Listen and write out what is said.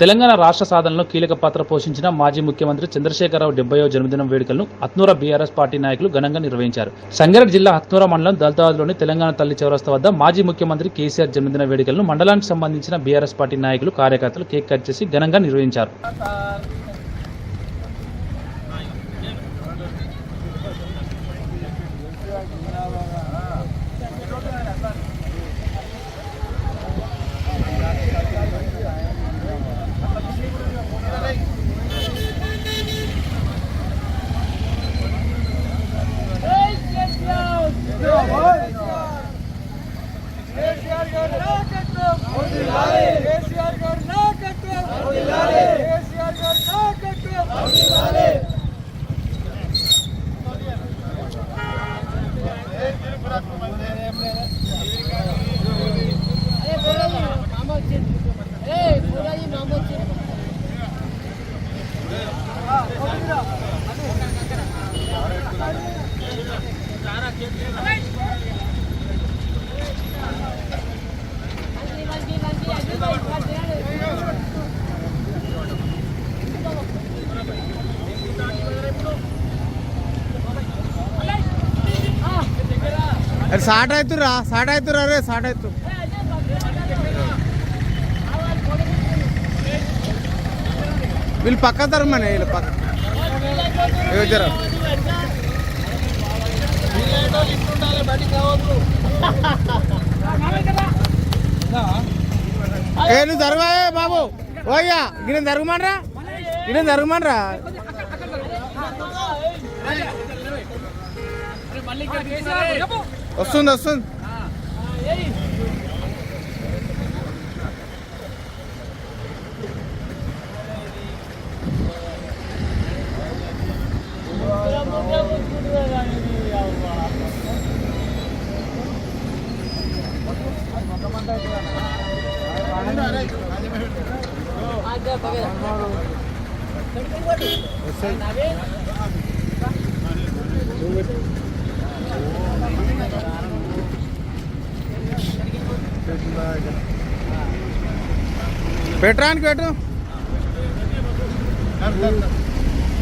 తెలంగాణ రాష్ట్ర సాధనలో కీలక పాత్ర పోషించిన మాజీ ముఖ్యమంత్రి చంద్రశేఖరరావు డెబ్బయో జన్మదినం వేడుకలను అత్నూర బీఆర్ఎస్ పార్టీ నాయకులు ఘనంగా నిర్వహించారు. సంగారెడ్డి జిల్లా హత్నూర మండలం దళితాబాద్లోని తెలంగాణ తల్లి చౌరస్తా వద్ద మాజీ ముఖ్యమంత్రి కేసీఆర్ జన్మదిన వేడుకలను మండలానికి సంబంధించిన బీఆర్ఎస్ పార్టీ నాయకులు కార్యకర్తలు కేక్ కట్ చేసి ఘనంగా నిర్వహించారు. కేసీఆర్ అరే సాట్ అవుతురా సాట్ అవుతురా రే సాట్ అవుతు వీళ్ళు పక్క తరమని వీళ్ళు పక్క ఏ నువ్వు జరగా బాబు? ఓయ్యా గిన్నె జరగమనరా గిన్నె జరగమనరా Asun asun. Thank you. పెట్టడానికి పెట్టు.